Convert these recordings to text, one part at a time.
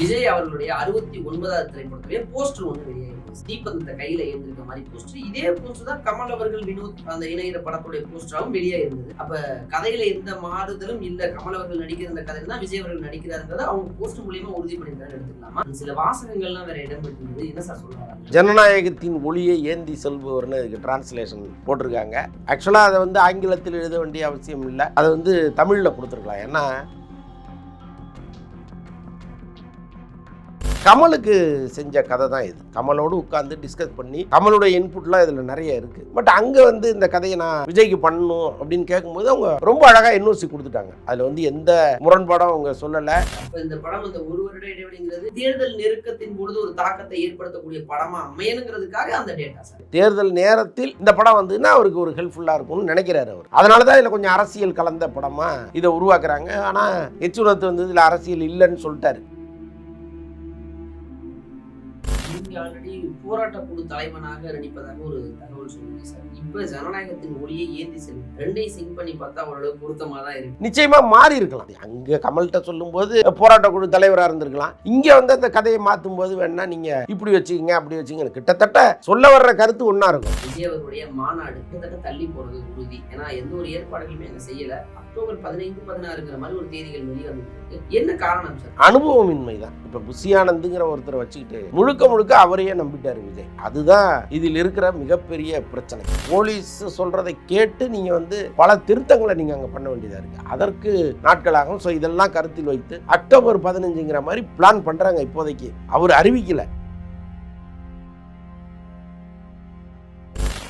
விஜய் அவர்களுடைய அறுபத்தி ஒன்பதாவது திரைப்படத்துடைய போஸ்டர் ஒன்று வெளியாகிருக்கு தீபந்தத்தை கையில ஏந்திருக்க மாதிரி போஸ்டர் இதே போஸ்டர் தான் கமல் அவர்கள் வினோத் அந்த இணையிற படத்துடைய போஸ்டராகவும் வெளியாயிருந்தது அப்ப கதையில எந்த மாறுதலும் இல்ல. கமல் அவர்கள் நடிக்கிற அந்த கதையில தான் விஜய் அவர்கள் நடிக்கிறாருங்கிறத அவங்க போஸ்டர் மூலியமா உறுதி பண்ணிருக்காரு எடுத்துக்கலாமா? சில வாசகங்கள்லாம் வேற இடம் பெற்றிருந்தது. என்ன சார் சொல்றாங்க ஜனநாயகத்தின் ஒளியை ஏந்தி செல்பவர்னு இதுக்கு டிரான்ஸ்லேஷன் போட்டிருக்காங்க. ஆக்சுவலாக அதை வந்து ஆங்கிலத்தில் எழுத வேண்டிய அவசியம் இல்லை. அதை வந்து தமிழில் கொடுத்துருக்கலாம். ஏன்னா கமலுக்கு செஞ்ச கதை தான் இது. கமலோடு உட்காந்து டிஸ்கஸ் பண்ணி கமலுடைய இன்புட்லாம் இதில் நிறைய இருக்குது பட் அங்கே வந்து இந்த கதையை நான் விஜய்க்கு பண்ணணும் அப்படின்னு கேட்கும்போது அவங்க ரொம்ப அழகாக என்ஓசி கொடுத்துட்டாங்க. அதில் வந்து எந்த முரண்பாடும் அவங்க சொல்லலை. அப்ப இந்த படம் அந்த ஒரு வருட இடைவெளிங்கிறது தேர்தல் நெருக்கத்தின் பொழுது ஒரு தாக்கத்தை ஏற்படுத்தக்கூடிய படமா அமையணுங்கிறதுக்காக அந்த டேட்டா தேர்தல் நேரத்தில் இந்த படம் வந்துன்னா அவருக்கு ஒரு ஹெல்ப்ஃபுல்லாக இருக்கும்னு நினைக்கிறாரு அவர். அதனால தான் இதில் கொஞ்சம் அரசியல் கலந்த படமாக இதை உருவாக்குறாங்க. ஆனால் எச்சுரத்து வந்து இதில் அரசியல் இல்லைன்னு சொல்லிட்டாரு. நீங்க ஆல்ரெடி போராட்ட குழு தலைவனாக நடிப்பதாக ஒரு தகவல் சொன்னீங்க சார். இப்ப ஜனநாயகத்தின் ஒளியை ஏந்தி செல்லும் ரெண்டையும் சிங்க் பண்ணி பார்த்தா ஓரளவு பொருத்தமா தான் இருக்கு. நிச்சயமாக மாறி இருக்கலாம். அங்கே கமல்கிட்ட சொல்லும்போது போராட்ட குழு தலைவராக இருந்திருக்கலாம். இங்கே வந்து அந்த கதையை மாற்றும் போது வேணா நீங்கள் இப்படி வச்சுக்கங்க அப்படி வச்சுக்கங்க கிட்டத்தட்ட சொல்ல வர்ற கருத்து ஒன்றா இருக்கும். விஜய் அவர்களுடைய மாநாடு கிட்டத்தட்ட தள்ளி போறது உறுதி. ஏன்னா எந்த ஒரு ஏற்பாடுகளுமே செய்யல. அக்டோபர் பதினைந்து பதினாறுங்கிற மாதிரி ஒரு தேதிகள் வெளிவந்துருக்கு என்ன காரணம் சார்? அனுபவமின்மை தான் இப்போ புசியானந்துங்கிற ஒருத்தரை வச்சுக்கிட்டு முழுக்க முழுக்க அவரையே நம்பிட்டாரு விஜய். அதுதான் இதில் இருக்கிற மிகப்பெரிய பிரச்சனை. போலீஸ் சொல்றதை கேட்டு நீங்க வந்து பல திருத்தங்களை நீங்க அங்க பண்ண வேண்டியதா இருக்கு. அதற்கு நாட்களாகும். ஸோ இதெல்லாம் கருத்தில் வைத்து அக்டோபர் பதினஞ்சுங்கிற மாதிரி பிளான் பண்றாங்க இப்போதைக்கு. அவர் அறிவிக்கல.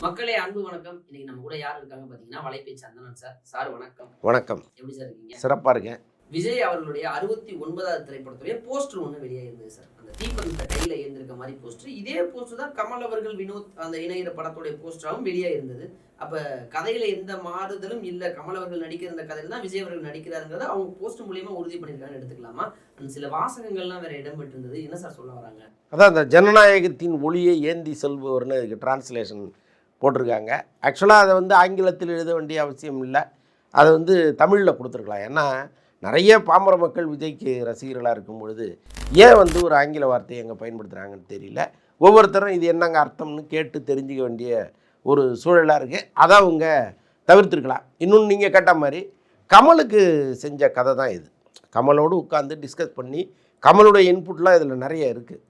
மக்களே அன்பு வணக்கம். இன்னைக்கு நம்ம கூட யார் இருக்காங்க பாத்தீங்கன்னா வலைப்பேச்சு சந்தனன் சார். சார் வணக்கம். வணக்கம். எப்படி சார் இருக்கீங்க? சிறப்பா இருக்கேன். விஜய் அவர்களுடைய அறுபத்தி ஒன்பதாவது திரைப்படத்துடைய போஸ்டர் ஒன்று வெளியாயிருந்தது சார். அந்த தீபந்தத்தை கையில ஏந்திருக்க மாதிரி போஸ்டர் இதே போஸ்டர் தான் கமல் அவர்கள் வினோத் அந்த இணையிற படத்துடைய போஸ்டராகவும் வெளியாயிருந்தது அப்ப கதையில எந்த மாறுதலும் இல்ல. கமல் அவர்கள் நடிக்கிற அந்த கதையில தான் விஜய் அவர்கள் நடிக்கிறாருங்கிறத அவங்க போஸ்டர் மூலியமா உறுதி பண்ணிருக்காங்கன்னு எடுத்துக்கலாமா? அந்த சில வாசகங்கள்லாம் வேற இடம் பெற்றிருந்தது. என்ன சார் சொல்ல வராங்க? அதான் அந்த ஜனநாயகத்தின் ஒளியை ஏந்தி செல்பவர்னு டிரான்ஸ்லேஷன் போட்டிருக்காங்க. ஆக்சுவலாக அதை வந்து ஆங்கிலத்தில் எழுத வேண்டிய அவசியம் இல்லை. அதை வந்து தமிழில் கொடுத்துருக்கலாம். ஏன்னா நிறைய பாமர மக்கள் விஜய்க்கு ரசிகர்களாக இருக்கும் பொழுது ஏன் வந்து ஒரு ஆங்கில வார்த்தையை அங்கே பயன்படுத்துகிறாங்கன்னு தெரியல. ஒவ்வொருத்தரும் இது என்னங்க அர்த்தம்னு கேட்டு தெரிஞ்சுக்க வேண்டிய ஒரு சூழலாக இருக்குது அதை அவங்க தவிர்த்துருக்கலாம். இன்னொன்று நீங்கள் கேட்ட மாதிரி கமலுக்கு செஞ்ச கதை தான் இது. கமலோடு உட்காந்து டிஸ்கஸ் பண்ணி கமலுடைய இன்புட்லாம் இதில் நிறைய இருக்குது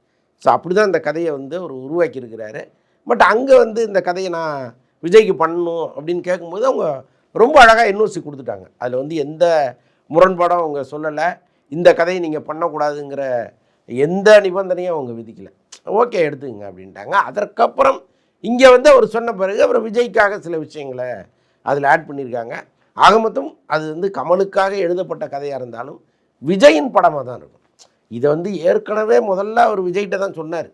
ஸோ அப்படி தான் இந்த கதையை வந்து அவர் உருவாக்கியிருக்கிறாரு. பட் அங்கே வந்து இந்த கதையை நான் விஜய்க்கு பண்ணணும் அப்படின்னு கேட்கும்போது அவங்க ரொம்ப அழகாக என்ஓசி கொடுத்துட்டாங்க. அதில் வந்து எந்த முரண்பாடும் அவங்க சொல்லலை. இந்த கதையை நீங்கள் பண்ணக்கூடாதுங்கிற எந்த நிபந்தனையும் அவங்க விதிக்கலை. ஓகே எடுத்துங்க அப்படின்ட்டாங்க. அதற்கப்புறம் இங்கே வந்து அவர் சொன்ன பிறகு அப்புறம் விஜய்க்காக சில விஷயங்களை அதில் ஆட் பண்ணியிருக்காங்க. ஆக மொத்தம் அது வந்து கமலுக்காக எழுதப்பட்ட கதையாக இருந்தாலும் விஜயின் படமாக தான் இருக்கும். இதை வந்து ஏற்கனவே முதல்ல அவர் விஜய்கிட்ட தான் சொன்னார்.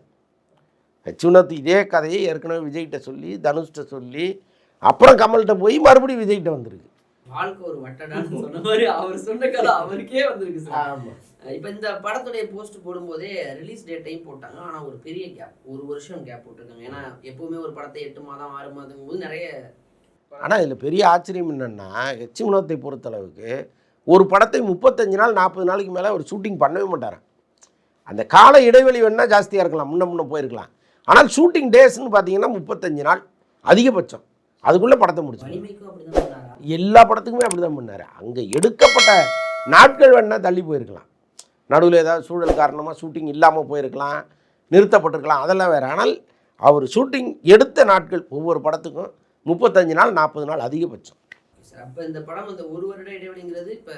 அச்சுனத் இதே கதையை ஏற்கனவே விஜய்கிட்ட சொல்லி தனுஷ்கிட்ட சொல்லி அப்புறம் கமல்கிட்ட போய் மறுபடியும் விஜய்கிட்ட வந்திருக்கு. வாழ்க்கை ஒரு வட்டடான்னு சொன்ன மாதிரி அவர் சொன்ன கதை அவருக்கே வந்திருக்கு சார். ஆமாம் இப்போ இந்த படத்துடைய போஸ்ட் போடும்போதே ரிலீஸ் டேட்டையும் போட்டாங்க. ஆனால் ஒரு பெரிய கேப் ஒரு வருஷம் கேப் போட்டிருக்காங்க ஏன்னா எப்பவுமே ஒரு படத்தை எட்டு மாதம் ஆறு மாதம் போது நிறைய ஆனால் இதில் பெரிய ஆச்சரியம் என்னென்னா எச்சி உணவத்தை பொறுத்தளவுக்கு ஒரு படத்தை முப்பத்தஞ்சு நாள் நாற்பது நாளைக்கு மேலே ஒரு ஷூட்டிங் பண்ணவே மாட்டாராம். அந்த கால இடைவெளி வேணால் ஜாஸ்தியாக இருக்கலாம். முன்ன முன்ன போயிருக்கலாம். ஆனால் ஷூட்டிங் டேஸ்ன்னு பார்த்தீங்கன்னா முப்பத்தஞ்சு நாள் அதிகபட்சம். அதுக்குள்ளே படத்தை முடிச்சு எல்லா படத்துக்குமே அப்படி தான் பண்ணார். அங்கே எடுக்கப்பட்ட நாட்கள் வேணால் தள்ளி போயிருக்கலாம். நடுவில் ஏதாவது சூழல் காரணமாக ஷூட்டிங் இல்லாமல் போயிருக்கலாம் நிறுத்தப்பட்டிருக்கலாம் அதெல்லாம் வேறு. ஆனால் அவர் ஷூட்டிங் எடுத்த நாட்கள் ஒவ்வொரு படத்துக்கும் முப்பத்தஞ்சு நாள் நாற்பது நாள் அதிகபட்சம். அப்போ இந்த படம் அந்த ஒரு வருட இடைவெளிங்கிறது இப்போ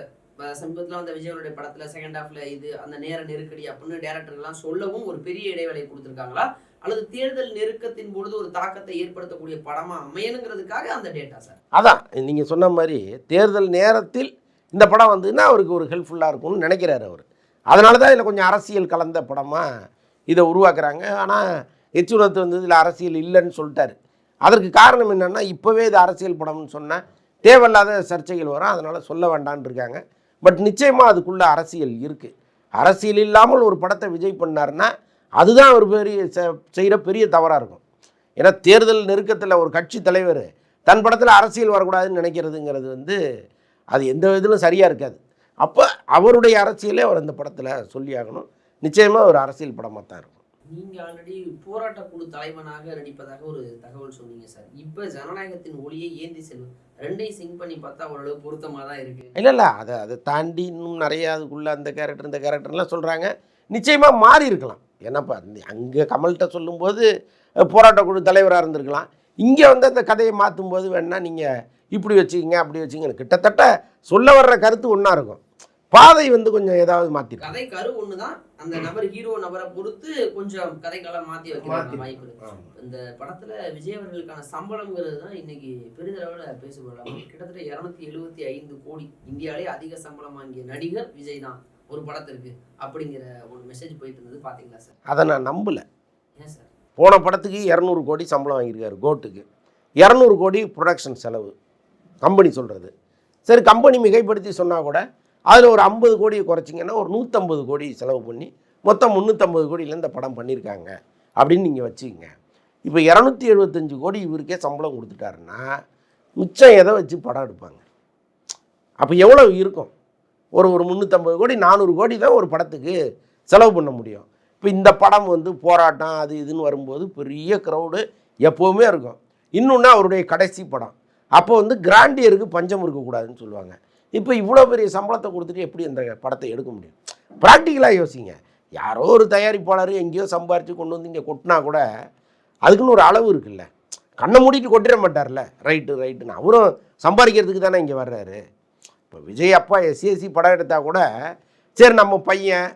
சமீபத்தில் வந்த விஜயனுடைய படத்துல செகண்ட் ஹாஃப்ல இது அந்த நேர நெருக்கடி அப்படின்னு டேரக்டர்லாம் சொல்லவும் ஒரு பெரிய இடைவேளை கொடுத்துருக்காங்களா? அல்லது தேர்தல் நெருக்கத்தின் பொழுது ஒரு தாக்கத்தை ஏற்படுத்தக்கூடிய படமா அமையணுங்கிறதுக்காக அந்த டேட்டா சார் அதான் நீங்கள் சொன்ன மாதிரி தேர்தல் நேரத்தில் இந்த படம் வந்துன்னா அவருக்கு ஒரு ஹெல்ப்ஃபுல்லாக இருக்கும்னு நினைக்கிறாரு அவர். அதனால தான் இதில் கொஞ்சம் அரசியல் கலந்த படமாக இதை உருவாக்குறாங்க. ஆனால் எச்சுரத்து வந்து இதில் அரசியல் இல்லைன்னு சொல்லிட்டாரு. அதற்கு காரணம் என்னென்னா இப்போவே இது அரசியல் படம்னு சொன்னால் தேவையில்லாத சர்ச்சைகள் வரும். அதனால் சொல்ல வேண்டான்னு இருக்காங்க. பட் நிச்சயமாக அதுக்குள்ளே அரசியல் இருக்குது அரசியல் இல்லாமல் ஒரு படத்தை விஜய் பண்ணாருன்னா அதுதான் ஒரு பெரிய செய்கிற பெரிய தவறாக இருக்கும். ஏன்னா தேர்தல் நெருக்கத்தில் ஒரு கட்சி தலைவர் தன் படத்தில் அரசியல் வரக்கூடாதுன்னு நினைக்கிறதுங்கிறது வந்து அது எந்த விதத்திலும் சரியாக இருக்காது. அப்போ அவருடைய அரசியலே அவர் அந்த படத்தில் சொல்லி ஆகணும். நிச்சயமாக ஒரு அரசியல் படமாக தான் இருக்கும். நீங்க ஆல்ரெடி போராட்ட குழு தலைவனாக நடிப்பதாக ஒரு தகவல் சொன்னீங்க சார். இப்ப ஜனநாயகத்தின் ஒளியை ஏந்தி செல்வம் ரெண்டையும் சிங்க் பண்ணி பார்த்தா ஓரளவு பொருத்தமா தான் இருக்கு. இல்லை இல்லை. அதை அதை தாண்டி இன்னும் நிறைய அதுக்குள்ளே அந்த கேரக்டர் இந்த கேரக்டர்லாம் சொல்கிறாங்க நிச்சயமாக மாறி இருக்கலாம். ஏன்னாப்பா அங்கே கமல்கிட்ட சொல்லும்போது போராட்ட குழு தலைவராக இருந்திருக்கலாம். இங்கே வந்து அந்த கதையை மாற்றும் போது வேணால் நீங்கள் இப்படி வச்சுக்கிங்க அப்படி வச்சுங்க கிட்டத்தட்ட சொல்ல வர்ற கருத்து ஒன்றா இருக்கும். பாதை வந்து கொஞ்சம் ஏதாவது மாற்றிருக்கும் கதை கரு ஒண்ணுதான். அந்த நபர் ஹீரோ நபரை பொறுத்து கொஞ்சம் கதைக்கெல்லாம் மாத்தி வைக்கிறாங்க வாய்ப்பு இந்த படத்துல விஜய் அவர்களுக்கான சம்பளம்ங்கிறது தான் இன்னைக்கு பெரிதளவில் பேசப்படலாம். கிட்டத்தட்ட இருநூத்தி எழுபத்தி ஐந்து கோடி இந்தியாவிலே அதிக சம்பளம் வாங்கிய நடிகர் விஜய் தான். ஒரு படத்திற்கு அப்படிங்கிற ஒரு மெசேஜ் போயிட்டு இருந்தது. பாத்தீங்களா சார்? அதை நான் நம்பலை. ஏன் சார்? போன படத்துக்கு இரநூறு கோடி சம்பளம் வாங்கியிருக்காரு கோட்டுக்கு. இரநூறு கோடி ப்ரொடக்ஷன் செலவு கம்பெனி சொல்கிறது சரி கம்பெனி மிகைப்படுத்தி சொன்னால் கூட அதில் ஒரு ஐம்பது கோடியை குறைச்சிங்கன்னா ஒரு நூற்றம்பது கோடி செலவு பண்ணி மொத்தம் முந்நூற்றம்பது கோடியில் இந்த படம் பண்ணியிருக்காங்க அப்படின்னு நீங்கள் வச்சுக்கங்க. இப்போ இரநூத்தி எழுபத்தஞ்சு கோடி இவருக்கே சம்பளம் கொடுத்துட்டாருன்னா மிச்சம் எதை வச்சு படம் எடுப்பாங்க? அப்போ எவ்வளோ இருக்கும்? ஒரு ஒரு முந்நூற்றம்பது கோடி நானூறு கோடி தான் ஒரு படத்துக்கு செலவு பண்ண முடியும். இப்போ இந்த படம் வந்து போராட்டம் அது இதுன்னு வரும்போது பெரிய க்ரௌடு எப்போவுமே இருக்கும். இன்னொன்று அவருடைய கடைசி படம். அப்போ வந்து கிராண்டியருக்கு பஞ்சம் இருக்கக்கூடாதுன்னு சொல்லுவாங்க. இப்போ இவ்வளோ பெரிய சம்பளத்தை கொடுத்துட்டு எப்படி அந்த படத்தை எடுக்க முடியும்? ப்ராக்டிக்கலாக யோசிங்க. யாரோ ஒரு தயாரிப்பாளர் எங்கேயோ சம்பாரித்து கொண்டு வந்து இங்கே கொட்டினா கூட அதுக்குன்னு ஒரு அளவு இருக்குல்ல. கண்ணை மூடிட்டு கொட்டிட மாட்டார்ல. ரைட்டு ரைட்டுன்னு அவரும் சம்பாதிக்கிறதுக்கு தானே இங்கே வர்றாரு. இப்போ விஜய் அப்பா எஸ்சிஎஸ்சி படம் எடுத்தால் கூட சரி நம்ம பையன்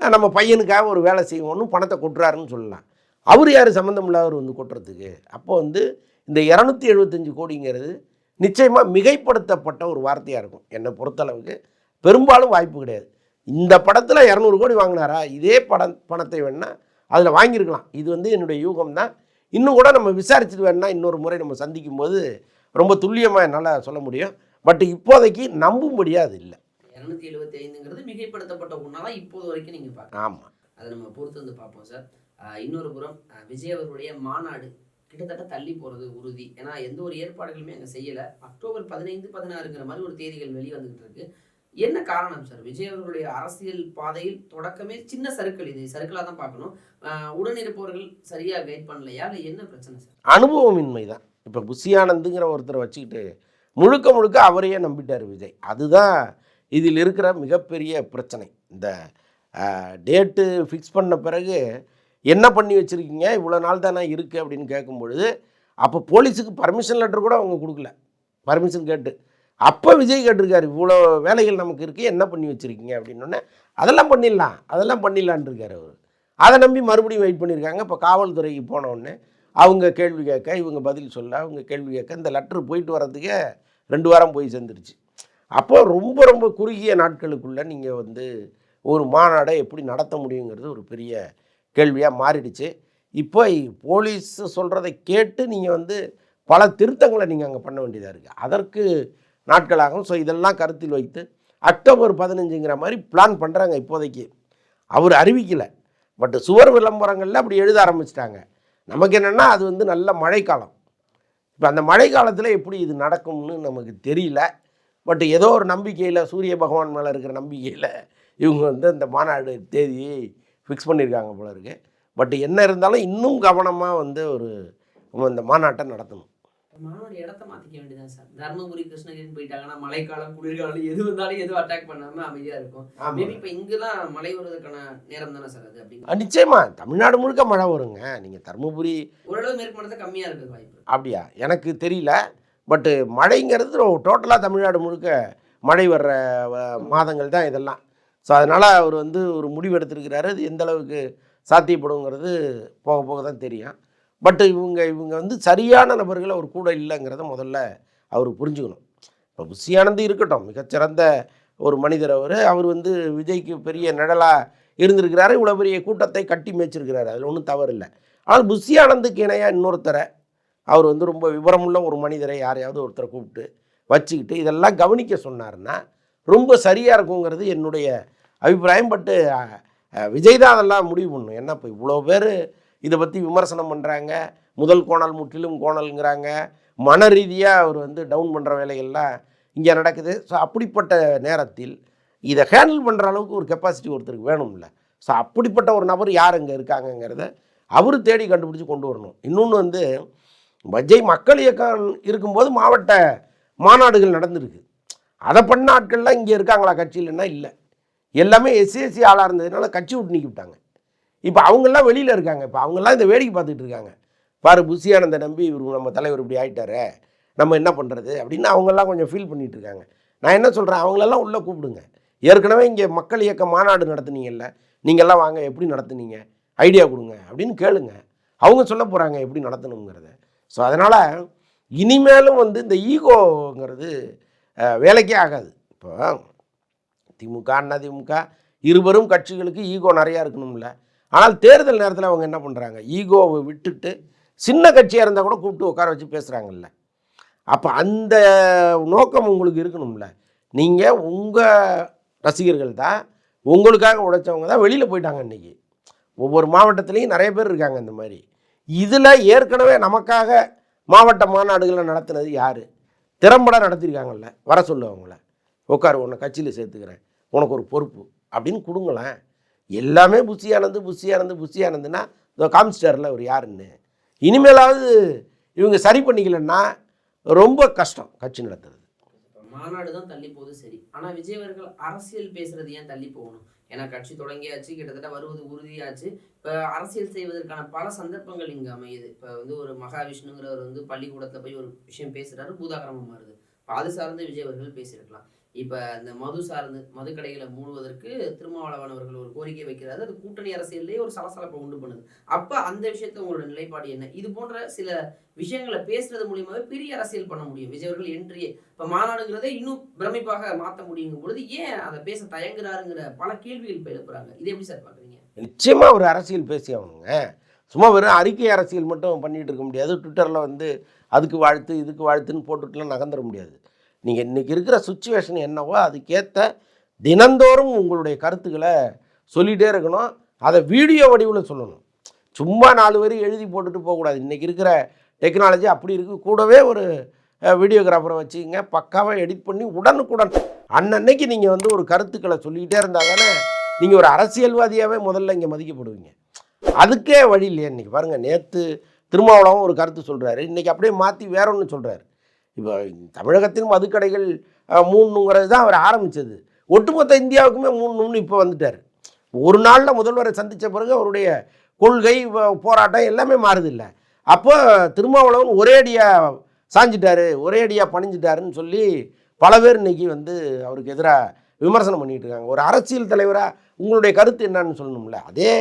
நம்ம பையனுக்காக ஒரு வேலை செய்வோன்னு பணத்தை கொட்டுறாருன்னு சொல்லலாம். அவர் யார்? சம்மந்தம் இல்லாதவர் வந்து கொட்டுறதுக்கு. அப்போ வந்து இந்த இரநூத்தி எழுபத்தஞ்சு கோடிங்கிறது நிச்சயமாக மிகைப்படுத்தப்பட்ட ஒரு வார்த்தையாக இருக்கும். என்னை பொறுத்தளவுக்கு பெரும்பாலும் வாய்ப்பு கிடையாது. இந்த படத்தில் இரநூறு கோடி வாங்கினாரா? இதே படம் பணத்தை வேணால் அதில் வாங்கியிருக்கலாம். இது வந்து என்னுடைய யூகம் தான். இன்னும் கூட நம்ம விசாரிச்சுட்டு வேணால் இன்னொரு முறை நம்ம சந்திக்கும் போது ரொம்ப துல்லியமாக என்னால் சொல்ல முடியும். பட் இப்போதைக்கு நம்பும்படியாக அது இல்லை. இருநூத்தி எழுபத்தி ஐந்துங்கிறது மிகைப்படுத்தப்பட்ட ஒன்னாதான் இப்போது வரைக்கும் நீங்க பாக்க ஆமாம் அதை நம்ம பொறுத்து வந்து பார்ப்போம் சார். இன்னொரு புறம் விஜய் அவர்களுடைய மாநாடு கிட்டத்தட்ட தள்ளி போறது உறுதி. ஏன்னா எந்த ஒரு ஏற்பாடுகளுமே அங்க செய்யல. அக்டோபர் பதினைந்து பதினாறுங்கிற மாதிரி ஒரு தேதிகள் வெளியே வந்துகிட்டு இருக்கு. என்ன காரணம் சார்? விஜய் அவர்களுடைய அரசியல் பாதையில் தொடக்கமே சின்ன சர்க்கிள் இது. சர்க்கிளாக தான் பார்க்கணும். உடன் இருப்பவர்கள் சரியா கைட் பண்ணலையா? இல்லை என்ன பிரச்சனை சார்? அனுபவமின்மை தான் இப்போ புஷி ஆனந்துங்கிற ஒருத்தரை வச்சுக்கிட்டு முழுக்க முழுக்க அவரையே நம்பிட்டார் விஜய். அதுதான் இதில் இருக்கிற மிகப்பெரிய பிரச்சனை. இந்த டேட்டு ஃபிக்ஸ் பண்ண பிறகு என்ன பண்ணி வச்சுருக்கீங்க? இவ்வளோ நாள் தானே இருக்குது அப்படின்னு கேட்கும் பொழுது அப்போ போலீஸுக்கு பர்மிஷன் லெட்டர் கூட அவங்க கொடுக்கல. பர்மிஷன் கேட்டு. அப்போ விஜய் கேட்டிருக்காரு இவ்வளோ வேலைகள் நமக்கு இருக்குது என்ன பண்ணி வச்சுருக்கீங்க? அப்படின்னோடனே அதெல்லாம் பண்ணிடலாம் அதெல்லாம் பண்ணிடலான்ட்ருக்காரு அவர். அதை நம்பி மறுபடியும் வெயிட் பண்ணியிருக்காங்க. இப்போ காவல்துறைக்கு போன அவங்க கேள்வி கேட்க இவங்க பதில் சொல்ல அவங்க கேள்வி கேட்க இந்த லெட்ரு போயிட்டு வர்றதுக்கே ரெண்டு வாரம் போய் சேர்ந்துருச்சு. அப்போது ரொம்ப ரொம்ப குறுகிய நாட்களுக்குள்ளே நீங்கள் வந்து ஒரு மாநாடை எப்படி நடத்த முடியுங்கிறது ஒரு பெரிய கேள்வியாக மாறிடுச்சு. இப்போ போலீஸ் சொல்கிறதை கேட்டு நீங்கள் வந்து பல திருத்தங்களை நீங்கள் அங்கே பண்ண வேண்டியதாக இருக்குது அதற்கு நாட்களாகும். ஸோ இதெல்லாம் கருத்தில் வைத்து அக்டோபர் பதினஞ்சுங்கிற மாதிரி பிளான் பண்ணுறாங்க இப்போதைக்கு. அவர் அறிவிக்கலை. பட் சுவர் விளம்பரங்களில் அப்படி எழுத ஆரம்பிச்சிட்டாங்க. நமக்கு என்னென்னா அது வந்து நல்ல மழைக்காலம். இப்போ அந்த மழை காலத்தில் எப்படி இது நடக்கும்னு நமக்கு தெரியல. பட் ஏதோ ஒரு நம்பிக்கையில் சூரிய பகவான் மேலே இருக்கிற நம்பிக்கையில் இவங்க வந்து அந்த மாநாடு தேதியை ஃபிக்ஸ் பண்ணியிருக்காங்க போல இருக்கு. பட் என்ன இருந்தாலும் இன்னும் கவனமாக வந்து ஒரு இந்த மாநாட்டை நடத்தணும். மாநாடு இடத்த மாத்திக்க வேண்டியதான் சார். தர்மபுரி கிருஷ்ணகிரின்னு போயிட்டாங்கன்னா மழைக்காலம் குளிர்காலம் எது வந்தாலும் எதுவும் அட்டாக் பண்ணாம அமைதியா இருக்கும். மேபி இப்ப இங்கதான் மழை வருவதற்கான நேரம் தானே சார் அது அப்படிங்க அஹ் நிச்சயமா. தமிழ்நாடு முழுக்க மழை வருங்க. நீங்கள் தருமபுரி ஓரளவு மேற்கு மட்டத்தை கம்மியா இருக்கு வாய்ப்பு அப்படியா? எனக்கு தெரியல. பட்டு மழைங்கிறது டோட்டலாக தமிழ்நாடு முழுக்க மழை வர்ற மாதங்கள் தான் இதெல்லாம். ஸோ அதனால் அவர் வந்து ஒரு முடிவு எடுத்திருக்கிறாரு. அது எந்த அளவுக்கு சாத்தியப்படுங்கிறது போக போக தான் தெரியும். பட் இவங்க இவங்க வந்து சரியான நபர்கள் அவர் கூட இல்லைங்கிறத முதல்ல அவர் புரிஞ்சுக்கணும். இப்போ புஷி இருக்கட்டும் மிகச்சிறந்த ஒரு மனிதர் அவர். அவர் வந்து விஜய்க்கு பெரிய நிழலாக இருந்திருக்கிறாரு. இவ்வளோ பெரிய கூட்டத்தை கட்டி மேய்ச்சிருக்கிறாரு. அதில் ஒன்றும் தவறு இல்லை. ஆனால் புஷி ஆனந்துக்கு இணையாக இன்னொருத்தரை அவர் வந்து ரொம்ப விவரமுள்ள ஒரு மனிதரை யாரையாவது ஒருத்தரை கூப்பிட்டு வச்சுக்கிட்டு இதெல்லாம் கவனிக்க சொன்னாருன்னா ரொம்ப சரியாக இருக்குங்கிறது என்னுடைய அபிப்பிராயம். பட்டு விஜய் தான் அதெல்லாம் முடிவு பண்ணும் ஏன்னா இப்போ இவ்வளோ பேர் இதை பற்றி விமர்சனம் பண்ணுறாங்க முதல் கோணல் முற்றிலும் கோணல்ங்கிறாங்க. மன ரீதியாக அவர் வந்து டவுன் பண்ணுற வேலைகள்லாம் இங்கே நடக்குது. ஸோ அப்படிப்பட்ட நேரத்தில் இதை ஹேண்டில் பண்ணுற அளவுக்கு ஒரு கெப்பாசிட்டி ஒருத்தருக்கு வேணும்ல. ஸோ அப்படிப்பட்ட ஒரு நபர் யார் இங்கே இருக்காங்கங்கிறத அவர் தேடி கண்டுபிடிச்சி கொண்டு வரணும். இன்னொன்று வந்து விஜய் மக்கள் இயக்கம் இருக்கும்போது மாவட்ட மாநாடுகள் நடந்திருக்கு. அதை பண்ண ஆட்கள்லாம் இங்கே இருக்காங்களா? கட்சியிலன்னா இல்லை. எல்லாமே எஸ்சிஎஸ்சி ஆளாக இருந்ததுனால கட்சி விட்டு நீக்கி விட்டாங்க. இப்போ அவங்கெல்லாம் வெளியில் இருக்காங்க. இப்போ அவங்கெல்லாம் இந்த வேடிக்கை பார்த்துட்டு இருக்காங்க. பாரு புஷியானந்த நம்பி இவர் நம்ம தலைவர் இப்படி ஆகிட்டாரு நம்ம என்ன பண்ணுறது அப்படின்னு அவங்கெல்லாம் கொஞ்சம் ஃபீல் பண்ணிட்டு இருக்காங்க. நான் என்ன சொல்கிறேன் அவங்களெல்லாம் உள்ளே கூப்பிடுங்க. ஏற்கனவே இங்கே மக்கள் இயக்க மாநாடு நடத்துனீங்கல்ல நீங்கள்லாம் வாங்க எப்படி நடத்துனீங்க? ஐடியா கொடுங்க அப்படின்னு கேளுங்க. அவங்க சொல்ல போகிறாங்க எப்படி நடத்தணுங்கிறத. ஸோ அதனால் இனிமேலும் வந்து இந்த ஈகோங்கிறது வேலைக்கே ஆகாது. இப்போ திமுக அண்ணா திமுக இருவரும் கட்சிகளுக்கு ஈகோ நிறையா இருக்கணும்ல. ஆனால் தேர்தல் நேரத்தில் அவங்க என்ன பண்ணுறாங்க ஈகோவை விட்டுட்டு சின்ன கட்சியாக இருந்தால் கூட கூப்பிட்டு உட்கார வச்சு பேசுகிறாங்கல்ல அப்போ அந்த நோக்கம் உங்களுக்கு இருக்கணும்ல. நீங்கள் உங்கள் ரசிகர்கள் தான் உங்களுக்காக உழைச்சவங்க தான் வெளியில் போயிட்டாங்க இன்றைக்கி ஒவ்வொரு மாவட்டத்துலேயும் நிறைய பேர் இருக்காங்க இந்த மாதிரி. இதில் ஏற்கனவே நமக்காக மாவட்ட மாநாடுகளை நடத்துனது யார்? திறம்பட நடத்தியிருக்காங்கல்ல. வர சொல்லு அவங்கள. உட்காரு உன்னை கட்சியில் சேர்த்துக்கிறேன். உனக்கு ஒரு பொறுப்பு அப்படின்னு கொடுங்களேன். எல்லாமே புஷியானந்து புஷியானந்து புஷியானந்துன்னா இதோ காமிச்சிட்டார்ல அவர் யாருன்னு. இனிமேலாவது இவங்க சரி பண்ணிக்கலன்னா ரொம்ப கஷ்டம் கட்சி நடத்துறது. மாநாடு தான் தள்ளி போகுது சரி. ஆனால் விஜய் அவர்கள் அரசியல் பேசுறது ஏன் தள்ளி போகணும்? ஏன்னா கட்சி தொடங்கியாச்சு கிட்டத்தட்ட வருவது உறுதியாச்சு. இப்போ அரசியல் செய்வதற்கான பல சந்தர்ப்பங்கள் இங்கே அமையுது. இப்போ வந்து ஒரு மகாவிஷ்ணுங்கிறவர் வந்து பள்ளிக்கூடத்தில் போய் ஒரு விஷயம் பேசுறாரு பூதாகரமா மாறுது. இப்ப அது சார்ந்து விஜய் அவர்கள் பேசியிருக்கலாம். இப்போ இந்த மது சார்ந்து மதுக்கடைகளை மூடுவதற்கு திருமாவளவன் அவர்கள் ஒரு கோரிக்கை வைக்கிறாரு. அது கூட்டணி அரசியல்லையே ஒரு சலசலப்பை உண்டு பண்ணுது. அப்போ அந்த விஷயத்துல உங்களோட நிலைப்பாடு என்ன? இது போன்ற சில விஷயங்களை பேசுறது மூலியமாகவே பெரிய அரசியல் பண்ண முடியும். விஜயவர்கள் என்றே மாநாடுங்கிறதே இன்னும் பிரமிப்பாக மாற்ற முடியுங்கும் பொழுது ஏன் அதை பேச தயங்குறாருங்கிற பல கேள்விகள் இப்போ எழுப்புறாங்க. இது எப்படி சார் பார்க்குறீங்க? நிச்சயமாக ஒரு அரசியல் பேசி அவனுங்க சும்மா வெறும் அறிக்கை அரசியல் மட்டும் பண்ணிகிட்டு இருக்க முடியாது. ட்விட்டரில் வந்து அதுக்கு வாழ்த்து இதுக்கு வாழ்த்துன்னு போட்டுட்டுலாம் நகர்ந்துட முடியாது. நீங்கள் இன்றைக்கி இருக்கிற சுச்சுவேஷன் என்னவோ அதுக்கேற்ற தினந்தோறும் உங்களுடைய கருத்துக்களை சொல்லிகிட்டே இருக்கணும். அதை வீடியோ வடிவில் சொல்லணும். சும்மா நாலு வரி எழுதி போட்டுட்டு போகக்கூடாது. இன்றைக்கி இருக்கிற டெக்னாலஜி அப்படி இருக்குது கூடவே ஒரு வீடியோகிராஃபரை வச்சுக்கோங்க. பக்காவாக எடிட் பண்ணி உடனுக்குடன் அன்னன்னைக்கு நீங்கள் வந்து ஒரு கருத்துக்களை சொல்லிக்கிட்டே இருந்தால் தானே நீங்கள் ஒரு அரசியல்வாதியாகவே முதல்ல இங்கே மதிக்கப்படுவீங்க. அதுக்கே வழி இல்லையே இன்றைக்கி பாருங்கள் நேற்று திருமாவளவன் ஒரு கருத்து சொல்கிறாரு இன்றைக்கி அப்படியே மாற்றி வேற ஒன்று சொல்கிறாரு இப்போ தமிழகத்தின் மதுக்கடைகள் மூணுங்கிறது தான் அவர் ஆரம்பித்தது ஒட்டுமொத்த இந்தியாவுக்குமே மூணுன்னு இப்போ வந்துட்டார். ஒரு நாளில் முதல்வரை சந்தித்த பிறகு அவருடைய கொள்கை போராட்டம் எல்லாமே மாறுதில்லை. அப்போ திருமாவளவன் ஒரே அடியாக சாஞ்சிட்டாரு ஒரே அடியாக பணிஞ்சிட்டாருன்னு சொல்லி பல பேர் இன்றைக்கி வந்து அவருக்கு எதிராக விமர்சனம் பண்ணிகிட்டு இருக்காங்க. ஒரு அரசியல் தலைவராக உங்களுடைய கருத்து என்னன்னு சொல்லணும்ல. அதே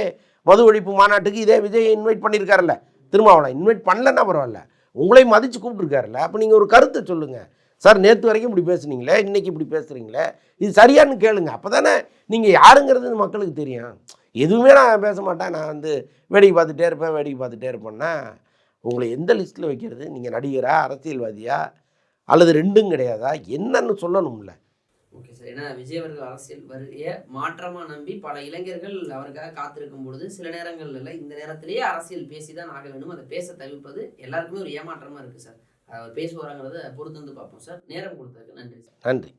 மது ஒழிப்பு மாநாட்டுக்கு இதே விஜய் இன்வைட் பண்ணியிருக்காருல்ல திருமாவளவன். இன்வைட் பண்ணலன்னா பரவாயில்ல. உங்களை மதித்து கூப்பிட்டுருக்காருல்ல. அப்போ நீங்கள் ஒரு கருத்தை சொல்லுங்கள் சார் நேற்று வரைக்கும் இப்படி பேசுனீங்களே இன்னைக்கு இப்படி பேசுகிறீங்களே இது சரியான்னு கேளுங்க. அப்போ தானே நீங்கள் யாருங்கிறது மக்களுக்கு தெரியும். எதுவுமே நான் பேச மாட்டேன். நான் வந்து வேடிக்கை பார்த்துட்டே இருப்பேன் வேடிக்கை பார்த்துட்டே இருப்பேன்னா உங்களை எந்த லிஸ்ட்டில் வைக்கிறது? நீங்கள் நடிகரா அரசியல்வாதியா? அல்லது ரெண்டும் கிடையாதா? என்னன்னு சொல்லணும்ல. ஓகே சார் ஏன்னா விஜய் அவர்கள் அரசியல் வருகைய மாற்றமா நம்பி பல இளைஞர்கள் அவருக்காக காத்திருக்கும் பொழுது சில நேரங்கள்ல இந்த நேரத்திலேயே அரசியல் பேசிதான் ஆக வேண்டும். அதை பேச தவிர்ப்பது எல்லாருக்குமே ஒரு ஏமாற்றமா இருக்கு சார் அவர் பேசுவாராங்கிறத பொறுத்து வந்து பார்ப்போம் சார் நேரம் கொடுத்ததுக்கு நன்றி சார் நன்றி.